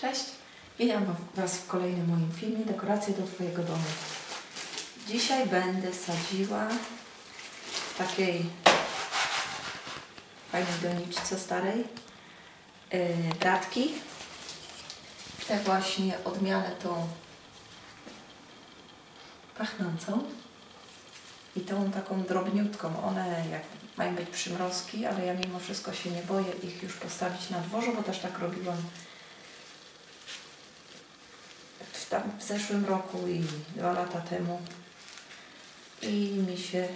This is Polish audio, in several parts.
Cześć, witam Was w kolejnym moim filmie Dekoracje do Twojego domu. Dzisiaj będę sadziła w takiej fajnej doniczce starej yy, bratki. Tę właśnie odmianę tą pachnącą i tą taką drobniutką. One jak mają być przymrozki, ale ja mimo wszystko się nie boję ich już postawić na dworzu, bo też tak robiłam tam, w zeszłym roku i dwa lata temu i mi się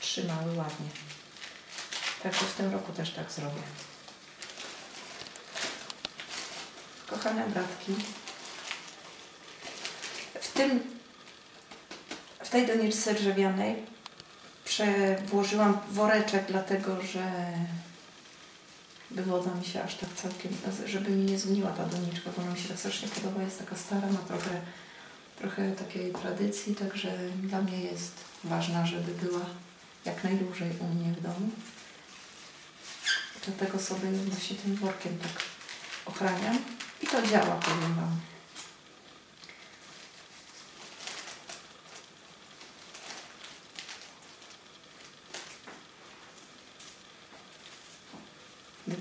trzymały ładnie. Także w tym roku też tak zrobię. Kochane bratki, w tym w tej doniczce drzewianej włożyłam woreczek, dlatego że było mi się aż tak całkiem, żeby mi nie zgniła ta doniczka, bo ona mi się tak strasznie podoba, jest taka stara, ma trochę, trochę takiej tradycji, także dla mnie jest ważna, żeby była jak najdłużej u mnie w domu. Dlatego sobie właśnie tym workiem tak ochraniam i to działa, powiem Wam.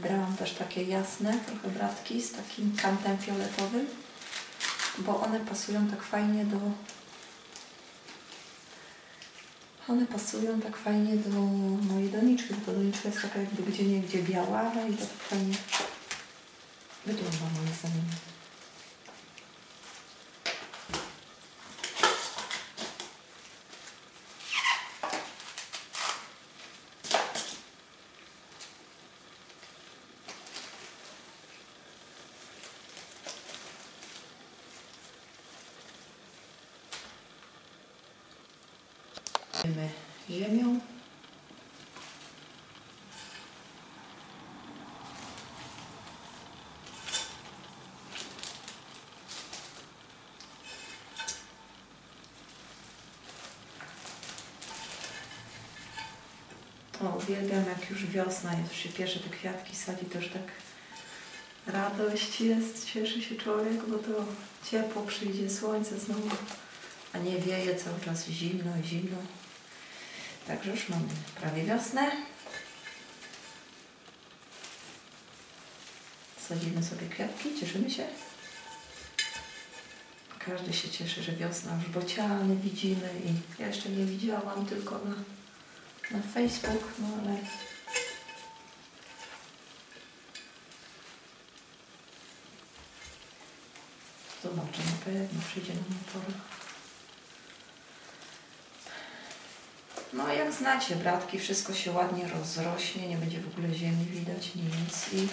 Wybrałam też takie jasne, trochę bratki z takim kantem fioletowym, bo one pasują tak fajnie do one pasują tak fajnie do mojej doniczki, bo ta doniczka jest taka jakby gdzie nie gdzie biała, ale i tak fajnie wygląda moim zdaniem. Ziemy ziemią. O, uwielbiam jak już wiosna jest, się pierwsze te kwiatki sadzi, to już tak radość jest, cieszy się człowiek, bo to ciepło przyjdzie, słońce znowu, a nie wieje cały czas zimno zimno. Także już mamy prawie wiosnę. Sadzimy sobie kwiatki, cieszymy się. Każdy się cieszy, że wiosna już bociany widzimy i ja jeszcze nie widziałam, tylko na, na Facebook, no ale zobaczę, na pewno przyjdzie na motorach. No jak znacie, bratki, wszystko się ładnie rozrośnie, nie będzie w ogóle ziemi widać, nic i,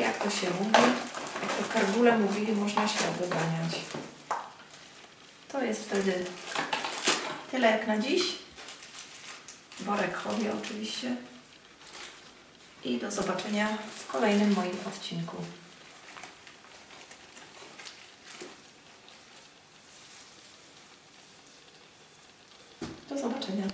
jak to się mówi, jak to kargule mówili, można ślad doganiać. To jest wtedy tyle jak na dziś. Hobby oczywiście. I do zobaczenia w kolejnym moim odcinku. Do zobaczenia.